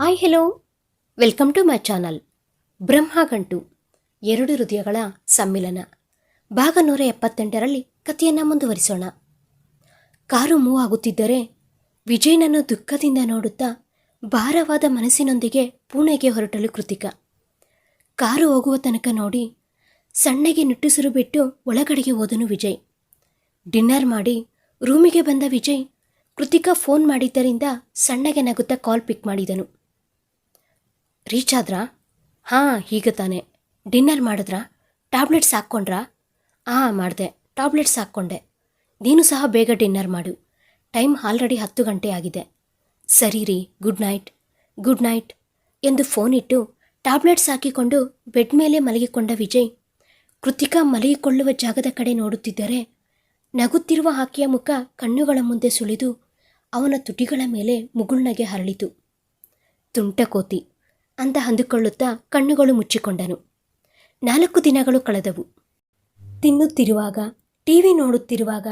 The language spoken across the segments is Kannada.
Hi hello welcome to my channel Brahmagantu ಎರಡು ಹೃದಯಗಳ ಸಮ್ಮಿಲನ. ಭಾಗ ನೂರ ಎಪ್ಪತ್ತೆಂಟರಲ್ಲಿ ಕಥೆಯನ್ನು ಮುಂದುವರಿಸೋಣ. ಕಾರು ಮೂವ್ ಆಗುತ್ತಿದ್ದರೆ ವಿಜಯನನ್ನು ದುಃಖದಿಂದ ನೋಡುತ್ತಾ ಭಾರವಾದ ಮನಸ್ಸಿನೊಂದಿಗೆ ಪುಣೆಗೆ ಹೊರಟಲು ಕೃತಿಕ. ಕಾರು ಹೋಗುವ ತನಕ ನೋಡಿ ಸಣ್ಣಗೆ ನಿಟ್ಟುಸಿರು ಬಿಟ್ಟು ಒಳಗಡೆಗೆ ಹೋದನು ವಿಜಯ್. ಡಿನ್ನರ್ ಮಾಡಿ ರೂಮಿಗೆ ಬಂದ ವಿಜಯ್ ಕೃತಿಕಾ ಫೋನ್ ಮಾಡಿದ್ದರಿಂದ ಸಣ್ಣಗೆ ನಗುತ್ತಾ ಕಾಲ್ ಪಿಕ್ ಮಾಡಿದನು. ರೀಚ್ ಆದ್ರಾ? ಹಾಂ ಈಗ ತಾನೆ. ಡಿನ್ನರ್ ಮಾಡಿದ್ರಾ? ಟ್ಯಾಬ್ಲೆಟ್ಸ್ ಹಾಕ್ಕೊಂಡ್ರಾ? ಹಾಂ ಮಾಡಿದೆ. ಟ್ಯಾಬ್ಲೆಟ್ಸ್ ಹಾಕ್ಕೊಂಡೆ. ನೀನು ಸಹ ಬೇಗ ಡಿನ್ನರ್ ಮಾಡು. ಟೈಮ್ ಆಲ್ರೆಡಿ ಹತ್ತು ಗಂಟೆ ಆಗಿದೆ. ಸರಿ ರೀ, ಗುಡ್ ನೈಟ್. ಗುಡ್ ನೈಟ್ ಎಂದು ಫೋನ್ ಇಟ್ಟು ಟ್ಯಾಬ್ಲೆಟ್ಸ್ ಹಾಕಿಕೊಂಡು ಬೆಡ್ ಮೇಲೆ ಮಲಗಿಕೊಂಡ ವಿಜಯ್, ಕೃತಿಕಾ ಮಲಗಿಕೊಳ್ಳುವ ಜಾಗದ ಕಡೆ ನೋಡುತ್ತಿದ್ದರೆ ನಗುತ್ತಿರುವ ಆಕೆಯ ಮುಖ ಕಣ್ಣುಗಳ ಮುಂದೆ ಸುಳಿದು ಅವನ ತುಟಿಗಳ ಮೇಲೆ ಮುಗುಳ್ನಗೆ ಹರಳಿತು. ತುಂಟಕೋತಿ. ಅಂತ ಅಂದುಕೊಳ್ಳುತ್ತಾ ಕಣ್ಣುಗಳು ಮುಚ್ಚಿಕೊಂಡನು. ನಾಲ್ಕು ದಿನಗಳು ಕಳೆದವು. ತಿನ್ನುತ್ತಿರುವಾಗ, ಟಿವಿ ನೋಡುತ್ತಿರುವಾಗ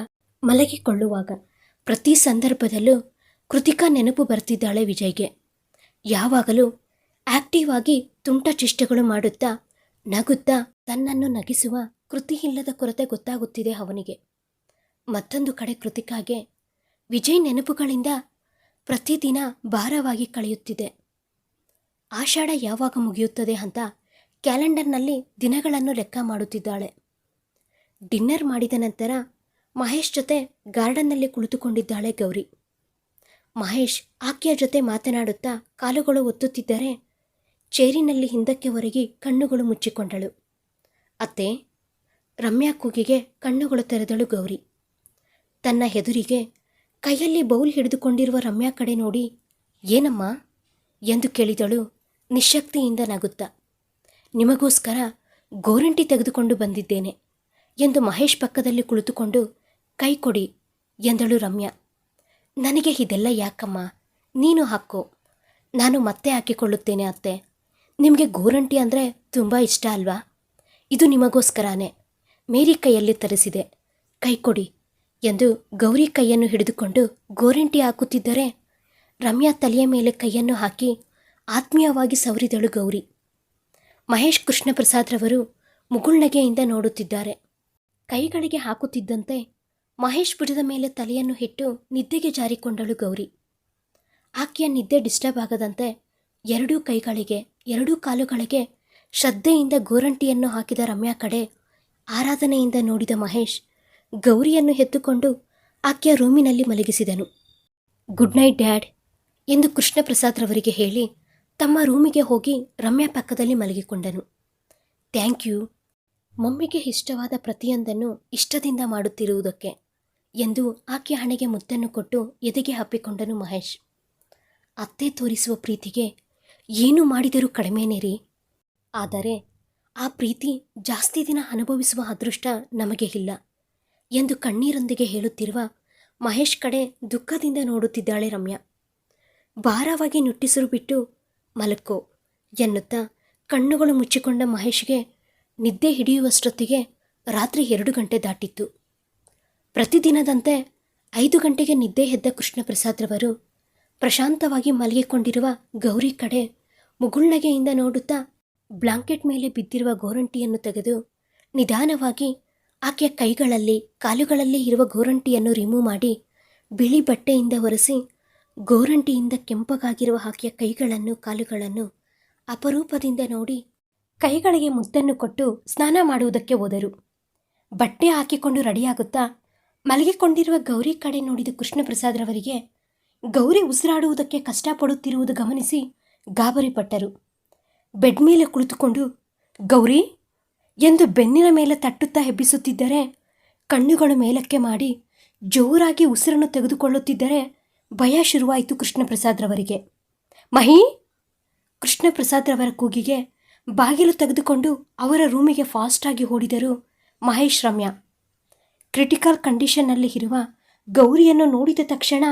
ಮಲಗಿಕೊಳ್ಳುವಾಗ ಪ್ರತಿ ಸಂದರ್ಭದಲ್ಲೂ ಕೃತಿಕಾ ನೆನಪು ಬರ್ತಿದ್ದಾಳೆ ವಿಜಯ್ಗೆ. ಯಾವಾಗಲೂ ಆಕ್ಟಿವ್ ಆಗಿ ತುಂಟ ಚೇಷ್ಟೆಗಳು ಮಾಡುತ್ತಾ ನಗುತ್ತಾ ತನ್ನನ್ನು ನಗಿಸುವ ಕೃತಿ ಇಲ್ಲದ ಕೊರತೆ ಗೊತ್ತಾಗುತ್ತಿದೆ ಅವನಿಗೆ. ಮತ್ತೊಂದು ಕಡೆ ಕೃತಿಕಾಗೆ ವಿಜಯ್ ನೆನಪುಗಳಿಂದ ಪ್ರತಿದಿನ ಭಾರವಾಗಿ ಕಳೆಯುತ್ತಿದೆ. ಆಷಾಢ ಯಾವಾಗ ಮುಗಿಯುತ್ತದೆ ಅಂತ ಕ್ಯಾಲೆಂಡರ್ನಲ್ಲಿ ದಿನಗಳನ್ನು ಲೆಕ್ಕ ಮಾಡುತ್ತಿದ್ದಾಳೆ. ಡಿನ್ನರ್ ಮಾಡಿದ ನಂತರ ಮಹೇಶ್ ಜೊತೆ ಗಾರ್ಡನ್ನಲ್ಲಿ ಕುಳಿತುಕೊಂಡಿದ್ದಾಳೆ ಗೌರಿ. ಮಹೇಶ್ ಆಕೆಯ ಜೊತೆ ಮಾತನಾಡುತ್ತಾ ಕಾಲುಗಳು ಒತ್ತುತ್ತಿದ್ದರೆ ಚೇರಿನಲ್ಲಿ ಹಿಂದಕ್ಕೆ ಹೊರಗಿ ಕಣ್ಣುಗಳು ಮುಚ್ಚಿಕೊಂಡಳು. ಅತ್ತೆ, ರಮ್ಯಾ ಕೂಗಿಗೆ ಕಣ್ಣುಗಳು ತೆರೆದಳು ಗೌರಿ. ತನ್ನ ಹೆದುರಿಗೆ ಕೈಯಲ್ಲಿ ಬೌಲ್ ಹಿಡಿದುಕೊಂಡಿರುವ ರಮ್ಯಾ ಕಡೆ ನೋಡಿ, ಏನಮ್ಮ? ಎಂದು ಕೇಳಿದಳು ನಿಶಕ್ತಿಯಿಂದ ನಗುತ್ತಾ, ನಿಮಗೋಸ್ಕರ ಗೋರಂಟಿ ತೆಗೆದುಕೊಂಡು ಬಂದಿದ್ದೇನೆ ಎಂದು ಮಹೇಶ್ ಪಕ್ಕದಲ್ಲಿ ಕುಳಿತುಕೊಂಡು, ಕೈ ಕೊಡಿ ಎಂದಳು ರಮ್ಯಾ. ನನಗೆ ಇದೆಲ್ಲ ಯಾಕಮ್ಮ? ನೀನು ಹಾಕು. ನಾನು ಮತ್ತೆ ಹಾಕಿಕೊಳ್ಳುತ್ತೇನೆ ಅತ್ತೆ. ನಿಮಗೆ ಗೋರಂಟಿ ಅಂದರೆ ತುಂಬ ಇಷ್ಟ ಅಲ್ವಾ? ಇದು ನಿಮಗೋಸ್ಕರನೇ. ಮೇರಿ ಕೈಯಲ್ಲಿ ತರಿಸಿದೆ. ಕೈ ಕೊಡಿ ಎಂದು ಗೌರಿ ಕೈಯನ್ನು ಹಿಡಿದುಕೊಂಡು ಗೋರಂಟಿ ಹಾಕುತ್ತಿದ್ದರೆ ರಮ್ಯಾ ತಲೆಯ ಮೇಲೆ ಕೈಯನ್ನು ಹಾಕಿ ಆತ್ಮೀಯವಾಗಿ ಸವರಿದಳು ಗೌರಿ. ಮಹೇಶ್ ಕೃಷ್ಣಪ್ರಸಾದ್ರವರು ಮುಗುಳ್ನಗೆಯಿಂದ ನೋಡುತ್ತಿದ್ದಾರೆ. ಕೈಗಳಿಗೆ ಹಾಕುತ್ತಿದ್ದಂತೆ ಮಹೇಶ್ ಬುಡದ ಮೇಲೆ ತಲೆಯನ್ನು ಇಟ್ಟು ನಿದ್ದೆಗೆ ಜಾರಿಕೊಂಡಳು ಗೌರಿ. ಆಕೆಯ ನಿದ್ದೆ ಡಿಸ್ಟರ್ಬ್ ಆಗದಂತೆ ಎರಡೂ ಕೈಗಳಿಗೆ, ಎರಡೂ ಕಾಲುಗಳಿಗೆ ಶ್ರದ್ಧೆಯಿಂದ ಗೋರಂಟಿಯನ್ನು ಹಾಕಿದ ರಮ್ಯಾ ಕಡೆ ಆರಾಧನೆಯಿಂದ ನೋಡಿದ ಮಹೇಶ್ ಗೌರಿಯನ್ನು ಎತ್ತುಕೊಂಡು ಆಕೆಯ ರೂಮಿನಲ್ಲಿ ಮಲಗಿಸಿದನು. ಗುಡ್ ನೈಟ್ ಡ್ಯಾಡ್ ಎಂದು ಕೃಷ್ಣಪ್ರಸಾದ್ರವರಿಗೆ ಹೇಳಿ ತಮ್ಮ ರೂಮಿಗೆ ಹೋಗಿ ರಮ್ಯಾ ಪಕ್ಕದಲ್ಲಿ ಮಲಗಿಕೊಂಡನು. Thank you. ಮಮ್ಮಿಗೆ ಇಷ್ಟವಾದ ಪ್ರತಿಯೊಂದನ್ನು ಇಷ್ಟದಿಂದ ಮಾಡುತ್ತಿರುವುದಕ್ಕೆ ಎಂದು ಆಕೆ ಹಣೆಗೆ ಮುದ್ದನ್ನು ಕೊಟ್ಟು ಎದೆಗೆ ಹಪ್ಪಿಕೊಂಡನು ಮಹೇಶ್. ಅತ್ತೆ ತೋರಿಸುವ ಪ್ರೀತಿಗೆ ಏನು ಮಾಡಿದರೂ ಕಡಿಮೆನೇ ರೀ ಆದರೆ ಆ ಪ್ರೀತಿ ಜಾಸ್ತಿ ದಿನ ಅನುಭವಿಸುವ ಅದೃಷ್ಟ ನಮಗೆ ಇಲ್ಲ ಎಂದು ಕಣ್ಣೀರೊಂದಿಗೆ ಹೇಳುತ್ತಿರುವ ಮಹೇಶ್ ಕಡೆ ದುಃಖದಿಂದ ನೋಡುತ್ತಿದ್ದಾಳೆ ರಮ್ಯಾ. ಭಾರವಾಗಿ ನುಟ್ಟಿಸಿರು ಬಿಟ್ಟು ಮಲಕ್ಕೋ ಎನ್ನುತ್ತಾ ಕಣ್ಣುಗಳು ಮುಚ್ಚಿಕೊಂಡ ಮಹೇಶ್ಗೆ ನಿದ್ದೆ ಹಿಡಿಯುವಷ್ಟೊತ್ತಿಗೆ ರಾತ್ರಿ ಎರಡು ಗಂಟೆ ದಾಟಿತ್ತು. ಪ್ರತಿದಿನದಂತೆ ಐದು ಗಂಟೆಗೆ ನಿದ್ದೆ ಎದ್ದ ಕೃಷ್ಣಪ್ರಸಾದ್ರವರು ಪ್ರಶಾಂತವಾಗಿ ಮಲಗಿಕೊಂಡಿರುವ ಗೌರಿ ಕಡೆ ಮುಗುಳ್ನಗೆಯಿಂದ ನೋಡುತ್ತಾ ಬ್ಲಾಂಕೆಟ್ ಮೇಲೆ ಬಿದ್ದಿರುವ ಗೋರಂಟಿಯನ್ನು ತೆಗೆದು ನಿಧಾನವಾಗಿ ಆಕೆಯ ಕೈಗಳಲ್ಲಿ ಕಾಲುಗಳಲ್ಲಿ ಇರುವ ಗೋರಂಟಿಯನ್ನು ರಿಮೂವ್ ಮಾಡಿ ಬಿಳಿ ಬಟ್ಟೆಯಿಂದ ಒರೆಸಿ ಗೋರಂಟಿಯಿಂದ ಕೆಂಪಗಾಗಿರುವ ಆಕೆಯ ಕೈಗಳನ್ನು, ಕಾಲುಗಳನ್ನು ಅಪರೂಪದಿಂದ ನೋಡಿ ಕೈಗಳಿಗೆ ಮುದ್ದನ್ನು ಕೊಟ್ಟು ಸ್ನಾನ ಮಾಡುವುದಕ್ಕೆ ಹೋದರು. ಬಟ್ಟೆ ಹಾಕಿಕೊಂಡು ರೆಡಿಯಾಗುತ್ತಾ ಮಲಗಿಕೊಂಡಿರುವ ಗೌರಿ ಕಡೆ ನೋಡಿದ ಕೃಷ್ಣಪ್ರಸಾದ್ರವರಿಗೆ ಗೌರಿ ಉಸಿರಾಡುವುದಕ್ಕೆ ಕಷ್ಟಪಡುತ್ತಿರುವುದು ಗಮನಿಸಿ ಗಾಬರಿಪಟ್ಟರು. ಬೆಡ್ ಮೇಲೆ ಕುಳಿತುಕೊಂಡು, ಗೌರಿ, ಎಂದು ಬೆನ್ನಿನ ಮೇಲೆ ತಟ್ಟುತ್ತಾ ಹೆಬ್ಬಿಸುತ್ತಿದ್ದರೆ ಕಣ್ಣುಗಳು ಮೇಲಕ್ಕೆ ಮಾಡಿ ಜೋರಾಗಿ ಉಸಿರನ್ನು ತೆಗೆದುಕೊಳ್ಳುತ್ತಿದ್ದರೆ ಭಯ ಶುರುವಾಯಿತು ಕೃಷ್ಣಪ್ರಸಾದ್ರವರಿಗೆ. ಮಹಿ, ಕೃಷ್ಣಪ್ರಸಾದ್ರವರ ಕೂಗಿಗೆ ಬಾಗಿಲು ತೆಗೆದುಕೊಂಡು ಅವರ ರೂಮಿಗೆ ಫಾಸ್ಟಾಗಿ ಓಡಿದರು ಮಹೇಶ್ ರಮ್ಯ. ಕ್ರಿಟಿಕಲ್ ಕಂಡೀಷನ್ನಲ್ಲಿ ಇರುವ ಗೌರಿಯನ್ನು ನೋಡಿದ ತಕ್ಷಣ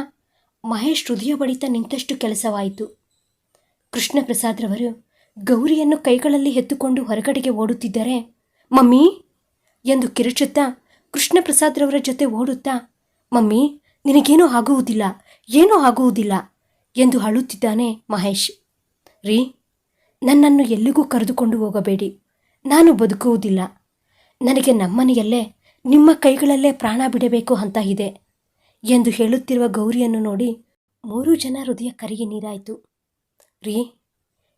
ಮಹೇಶ್ ಹೃದಯ ಬಡಿತ ನಿಂತಷ್ಟು ಕೆಲಸವಾಯಿತು. ಕೃಷ್ಣಪ್ರಸಾದ್ರವರು ಗೌರಿಯನ್ನು ಕೈಗಳಲ್ಲಿ ಎತ್ತುಕೊಂಡು ಹೊರಗಡೆಗೆ ಓಡುತ್ತಿದ್ದರೆ, ಮಮ್ಮಿ! ಎಂದು ಕಿರುಚುತ್ತಾ ಕೃಷ್ಣಪ್ರಸಾದ್ರವರ ಜೊತೆ ಓಡುತ್ತಾ, ಮಮ್ಮಿ, ನಿನಗೇನೂ ಆಗುವುದಿಲ್ಲ. ಏನೂ ಆಗುವುದಿಲ್ಲ ಎಂದು ಅಳುತ್ತಿದ್ದಾನೆ ಮಹೇಶ್. ರೀ, ನನ್ನನ್ನು ಎಲ್ಲಿಗೂ ಕರೆದುಕೊಂಡು ಹೋಗಬೇಡಿ. ನಾನು ಬದುಕುವುದಿಲ್ಲ. ನನಗೆ ನಮ್ಮನೆಯಲ್ಲೇ, ನಿಮ್ಮ ಕೈಗಳಲ್ಲೇ ಪ್ರಾಣ ಬಿಡಬೇಕು ಅಂತ ಇದೆ ಎಂದು ಹೇಳುತ್ತಿರುವ ಗೌರಿಯನ್ನು ನೋಡಿ ಮೂರು ಜನ ಹೃದಯ ಕರಿಗೆ ನೀರಾಯಿತು. ರೀ,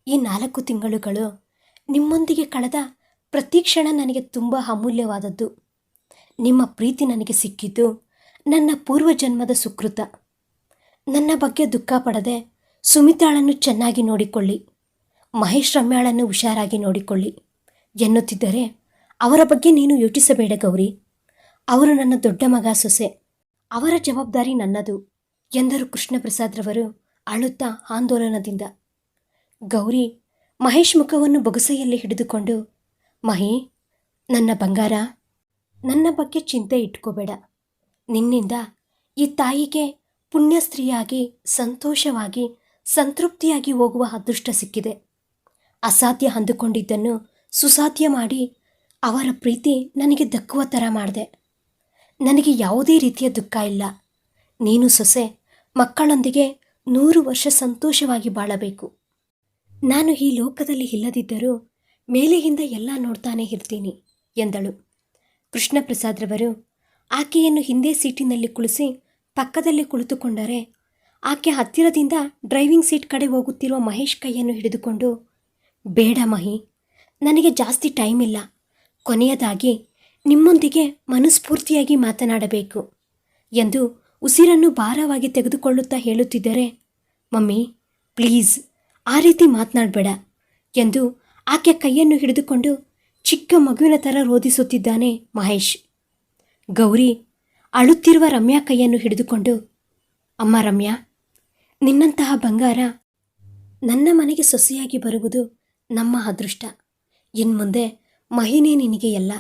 ಈ ನಾಲ್ಕು ತಿಂಗಳುಗಳು ನಿಮ್ಮೊಂದಿಗೆ ಕಳೆದ ಪ್ರತಿ ಕ್ಷಣ ನನಗೆ ತುಂಬ ಅಮೂಲ್ಯವಾದದ್ದು. ನಿಮ್ಮ ಪ್ರೀತಿ ನನಗೆ ಸಿಕ್ಕಿದ್ದು ನನ್ನ ಪೂರ್ವಜನ್ಮದ ಸುಕೃತ. ನನ್ನ ಬಗ್ಗೆ ದುಃಖ ಪಡದೆ ಸುಮಿತಾಳನ್ನು ಚೆನ್ನಾಗಿ ನೋಡಿಕೊಳ್ಳಿ. ಮಹೇಶ್ ರಮ್ಯಾಳನ್ನು ಹುಷಾರಾಗಿ ನೋಡಿಕೊಳ್ಳಿ. ಎನ್ನುತ್ತಿದ್ದರೆ ಅವರ ಬಗ್ಗೆ ನೀನು ಯೋಚಿಸಬೇಡ ಗೌರಿ. ಅವರು ನನ್ನ ದೊಡ್ಡ ಮಗ ಸೊಸೆ. ಅವರ ಜವಾಬ್ದಾರಿ ನನ್ನದು ಎಂದರು ಕೃಷ್ಣ ಪ್ರಸಾದ್ರವರು ಅಳುತ್ತಾ ಆಂದೋಲನದಿಂದ. ಗೌರಿ ಮಹೇಶ್ ಮುಖವನ್ನು ಬೊಗಸೆಯಲ್ಲಿ ಹಿಡಿದುಕೊಂಡು, ಮಹಿ, ನನ್ನ ಬಂಗಾರ, ನನ್ನ ಬಗ್ಗೆ ಚಿಂತೆ ಇಟ್ಕೋಬೇಡ. ನಿನ್ನಿಂದ ಈ ತಾಯಿಗೆ ಪುಣ್ಯ ಸ್ತ್ರೀಯಾಗಿ ಸಂತೋಷವಾಗಿ, ಸಂತೃಪ್ತಿಯಾಗಿ ಹೋಗುವ ಅದೃಷ್ಟ ಸಿಕ್ಕಿದೆ. ಅಸಾಧ್ಯ ಅಂದುಕೊಂಡಿದ್ದನ್ನು ಸುಸಾಧ್ಯ ಮಾಡಿ ಅವರ ಪ್ರೀತಿ ನನಗೆ ದಕ್ಕುವ ಥರ ಮಾಡಿದೆ. ನನಗೆ ಯಾವುದೇ ರೀತಿಯ ದುಃಖ ಇಲ್ಲ. ನೀನು ಸೊಸೆ, ಮಕ್ಕಳೊಂದಿಗೆ ನೂರು ವರ್ಷ ಸಂತೋಷವಾಗಿ ಬಾಳಬೇಕು. ನಾನು ಈ ಲೋಕದಲ್ಲಿ ಇಲ್ಲದಿದ್ದರೂ ಮೇಲೆಯಿಂದ ಎಲ್ಲ ನೋಡ್ತಾನೆ ಇರ್ತೀನಿ, ಎಂದಳು. ಕೃಷ್ಣ ಪ್ರಸಾದ್ರವರು ಆಕೆಯನ್ನು ಹಿಂದೆ ಸೀಟಿನಲ್ಲಿ ಕುಳಿಸಿ ಪಕ್ಕದಲ್ಲಿ ಕುಳಿತುಕೊಂಡರೆ ಆಕೆ ಹತ್ತಿರದಿಂದ ಡ್ರೈವಿಂಗ್ ಸೀಟ್ ಕಡೆ ಹೋಗುತ್ತಿರುವ ಮಹೇಶ್ ಕೈಯನ್ನು ಹಿಡಿದುಕೊಂಡು, ಬೇಡ ಮಹಿ, ನನಗೆ ಜಾಸ್ತಿ ಟೈಮ್ ಇಲ್ಲ. ಕೊನೆಯದಾಗಿ ನಿಮ್ಮೊಂದಿಗೆ ಮನಸ್ಫೂರ್ತಿಯಾಗಿ ಮಾತನಾಡಬೇಕು ಎಂದು ಉಸಿರನ್ನು ಭಾರವಾಗಿ ತೆಗೆದುಕೊಳ್ಳುತ್ತಾ ಹೇಳುತ್ತಿದ್ದರೆ, ಮಮ್ಮಿ, ಪ್ಲೀಸ್, ಆ ರೀತಿ ಮಾತನಾಡಬೇಡ ಎಂದು ಆಕೆ ಕೈಯನ್ನು ಹಿಡಿದುಕೊಂಡು ಚಿಕ್ಕ ಮಗುವಿನ ಥರ ರೋಧಿಸುತ್ತಿದ್ದಾನೆ ಮಹೇಶ್. ಗೌರಿ ಅಳುತ್ತಿರುವ ರಮ್ಯಾ ಕೈಯನ್ನು ಹಿಡಿದುಕೊಂಡು, ಅಮ್ಮ ರಮ್ಯಾ, ನಿನ್ನಂತಹ ಬಂಗಾರ ನನ್ನ ಮನೆಗೆ ಸೊಸೆಯಾಗಿ ಬರುವುದು ನಮ್ಮ ಅದೃಷ್ಟ. ಇನ್ಮುಂದೆ ಮಹಿನೇ ನಿನಗೆ ಎಲ್ಲ.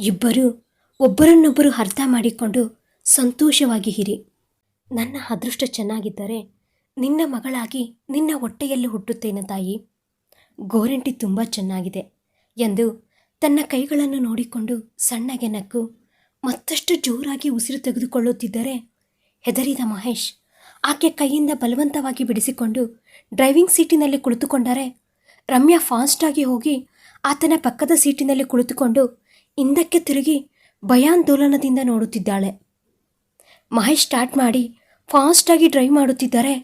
ಇಬ್ಬರೂ ಒಬ್ಬರನ್ನೊಬ್ಬರು ಅರ್ಥ ಮಾಡಿಕೊಂಡು ಸಂತೋಷವಾಗಿ ಹಿರಿ ನನ್ನ ಅದೃಷ್ಟ ಚೆನ್ನಾಗಿದ್ದರೆ ನಿನ್ನ ಮಗಳಾಗಿ ನಿನ್ನ ಹೊಟ್ಟೆಯಲ್ಲಿ ಹುಟ್ಟುತ್ತೇನೆ ತಾಯಿ. ಗೋರಂಟಿ ತುಂಬ ಚೆನ್ನಾಗಿದೆ ಎಂದು ತನ್ನ ಕೈಗಳನ್ನು ನೋಡಿಕೊಂಡು ಸಣ್ಣಗೆ ನಕ್ಕು ಮತ್ತಷ್ಟು ಜೋರಾಗಿ ಉಸಿರು ತೆಗೆದುಕೊಳ್ಳುತ್ತಿದ್ದರೆ ಹೆದರಿದ ಮಹೇಶ್, ಆಕೆ ಕೈಯಿಂದ ಬಲವಂತವಾಗಿ ಬಿಡಿಸಿಕೊಂಡು ಡ್ರೈವಿಂಗ್ ಸೀಟಿನಲ್ಲಿ ಕುಳಿತುಕೊಂಡರೆ ರಮ್ಯಾ ಫಾಸ್ಟಾಗಿ ಹೋಗಿ ಆತನ ಪಕ್ಕದ ಸೀಟಿನಲ್ಲಿ ಕುಳಿತುಕೊಂಡು ಹಿಂದಕ್ಕೆ ತಿರುಗಿ ಭಯಾಂದೋಲನದಿಂದ ನೋಡುತ್ತಿದ್ದಾಳೆ. ಮಹೇಶ್ ಸ್ಟಾರ್ಟ್ ಮಾಡಿ ಫಾಸ್ಟಾಗಿ ಡ್ರೈವ್ ಮಾಡುತ್ತಿದ್ದರೆ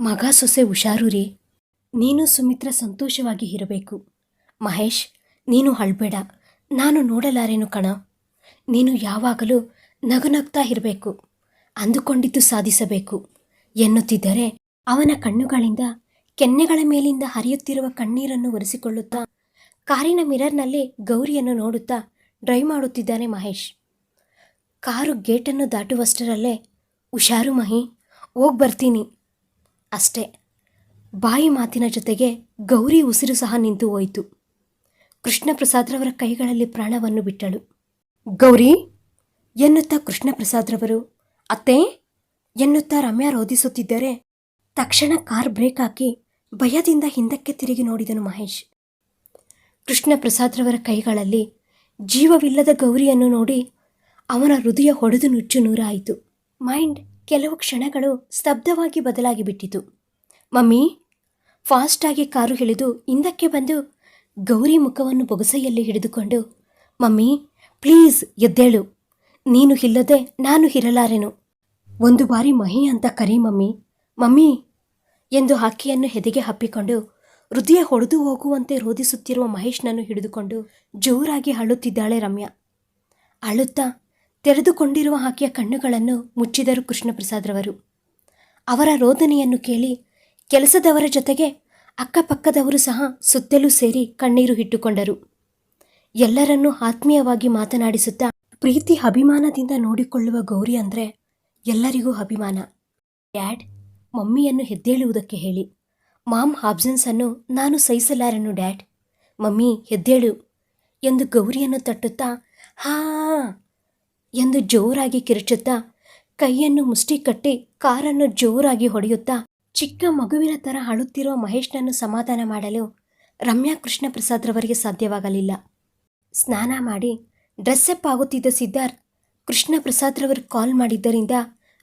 ಮಗ ಸೊಸೆ ಹುಷಾರು ರೀ. ನೀನು ಸುಮಿತ್ರ ಸಂತೋಷವಾಗಿ ಇರಬೇಕು. ಮಹೇಶ್, ನೀನು ಅಳ್ಬೇಡ ನಾನು ನೋಡಲಾರೇನು ಕಣ? ನೀನು ಯಾವಾಗಲೂ ನಗುನಗ್ತಾ ಇರಬೇಕು, ಅಂದುಕೊಂಡಿದ್ದು ಸಾಧಿಸಬೇಕು ಎನ್ನುತ್ತಿದ್ದರೆ ಅವನ ಕಣ್ಣುಗಳಿಂದ, ಕೆನ್ನೆಗಳ ಮೇಲಿಂದ ಹರಿಯುತ್ತಿರುವ ಕಣ್ಣೀರನ್ನು ಒರೆಸಿಕೊಳ್ಳುತ್ತಾ, ಕಾರಿನ ಮಿರರ್ನಲ್ಲಿ ಗೌರಿಯನ್ನು ನೋಡುತ್ತಾ ಡ್ರೈವ್ ಮಾಡುತ್ತಿದ್ದಾನೆ ಮಹೇಶ್. ಕಾರು ಗೇಟನ್ನು ದಾಟುವಷ್ಟರಲ್ಲೇ, ಹುಷಾರು ಮಹಿ, ಹೋಗಿ ಬರ್ತೀನಿ. ಅಷ್ಟೇ, ಬಾಯಿ ಮಾತಿನ ಜೊತೆಗೆ ಗೌರಿ ಉಸಿರು ಸಹ ನಿಂತು ಹೋಯಿತು. ಕೃಷ್ಣಪ್ರಸಾದ್ರವರ ಕೈಗಳಲ್ಲಿ ಪ್ರಾಣವನ್ನು ಬಿಟ್ಟಳು. ಗೌರಿ, ಎನ್ನುತ್ತಾ ಕೃಷ್ಣಪ್ರಸಾದ್ರವರು, ಅತ್ತೆ, ಎನ್ನುತ್ತಾ ರಮ್ಯಾ ರೋಧಿಸುತ್ತಿದ್ದರೆ ತಕ್ಷಣ ಕಾರ್ ಬ್ರೇಕ್ ಹಾಕಿ ಭಯದಿಂದ ಹಿಂದಕ್ಕೆ ತಿರುಗಿ ನೋಡಿದನು ಮಹೇಶ್. ಕೃಷ್ಣಪ್ರಸಾದ್ರವರ ಕೈಗಳಲ್ಲಿ ಜೀವವಿಲ್ಲದ ಗೌರಿಯನ್ನು ನೋಡಿ ಅವನ ಹೃದಯ ಹೊಡೆದು ನುಚ್ಚು ನೂರಾಯಿತು. ಮೈಂಡ್ ಕೆಲವು ಕ್ಷಣಗಳು ಸ್ತಬ್ಧವಾಗಿ ಬದಲಾಗಿ ಬಿಟ್ಟಿತು. ಮಮ್ಮಿ ಫಾಸ್ಟಾಗಿ ಕಾರು ಹಿಡಿದು ಹಿಂದಕ್ಕೆ ಬಂದು ಗೌರಿ ಮುಖವನ್ನು ಬೊಗಸೆಯಲ್ಲಿ ಹಿಡಿದುಕೊಂಡು, ಮಮ್ಮಿ ಪ್ಲೀಸ್ ಎದ್ದೇಳು. ನೀನು ಇಲ್ಲದೆ ನಾನು ಇರಲಾರೆನು. ಒಂದು ಬಾರಿ ಮಹಿ ಅಂತ ಕರಿ ಮಮ್ಮಿ. ಮಮ್ಮಿ ಎಂದು ಹಕ್ಕಿಯನ್ನು ಹೆದೆಗೆ ಹಪ್ಪಿಕೊಂಡು ಹೃದಯ ಹೊಡೆದು ಹೋಗುವಂತೆ ರೋಧಿಸುತ್ತಿರುವ ಮಹೇಶ್ನನ್ನು ಹಿಡಿದುಕೊಂಡು ಜೋರಾಗಿ ಅಳುತ್ತಿದ್ದಾಳೆ ರಮ್ಯಾ. ಅಳುತ್ತಾ ತೆರೆದುಕೊಂಡಿರುವ ಆಕೆಯ ಕಣ್ಣುಗಳನ್ನು ಮುಚ್ಚಿದರು ಕೃಷ್ಣಪ್ರಸಾದ್ರವರು. ಅವರ ರೋದನೆಯನ್ನು ಕೇಳಿ ಕೆಲಸದವರ ಜೊತೆಗೆ ಅಕ್ಕಪಕ್ಕದವರು ಸಹ ಸುತ್ತಲೂ ಸೇರಿ ಕಣ್ಣೀರು ಇಟ್ಟುಕೊಂಡರು. ಎಲ್ಲರನ್ನೂ ಆತ್ಮೀಯವಾಗಿ ಮಾತನಾಡಿಸುತ್ತಾ ಪ್ರೀತಿ ಅಭಿಮಾನದಿಂದ ನೋಡಿಕೊಳ್ಳುವ ಗೌರಿ ಅಂದರೆ ಎಲ್ಲರಿಗೂ ಅಭಿಮಾನ. ಡ್ಯಾಡ್, ಮಮ್ಮಿಯನ್ನು ಹೆದ್ದೇಳುವುದಕ್ಕೆ ಹೇಳಿ. ಮಾಮ್ ಆಬ್ಸೆನ್ಸನ್ನು ನಾನು ಸಹಿಸಲಾರೆನು ಡ್ಯಾಡ್? ಮಮ್ಮಿ, ಹೆದ್ದೇಳು. ಎಂದು ಗೌರಿಯನ್ನು ತಟ್ಟುತ್ತಾ, ಹಾ, ಎಂದು ಜೋರಾಗಿ ಕಿರುಚುತ್ತಾ, ಕೈಯನ್ನು ಮುಷ್ಟಿ ಕಟ್ಟಿ ಕಾರನ್ನು ಜೋರಾಗಿ ಹೊಡೆಯುತ್ತಾ, ಚಿಕ್ಕ ಮಗುವಿನ ಥರ ಅಳುತ್ತಿರುವ ಮಹೇಶ್ನನ್ನು ಸಮಾಧಾನ ಮಾಡಲು ರಮ್ಯಾ ಕೃಷ್ಣ ಪ್ರಸಾದ್ರವರಿಗೆ ಸಾಧ್ಯವಾಗಲಿಲ್ಲ. ಸ್ನಾನ ಮಾಡಿ ಡ್ರೆಸ್ಸಪ್ ಆಗುತ್ತಿದ್ದ ಸಿದ್ಧಾರ್ಥ್ ಕೃಷ್ಣ ಪ್ರಸಾದ್ರವರು ಕಾಲ್ ಮಾಡಿದ್ದರಿಂದ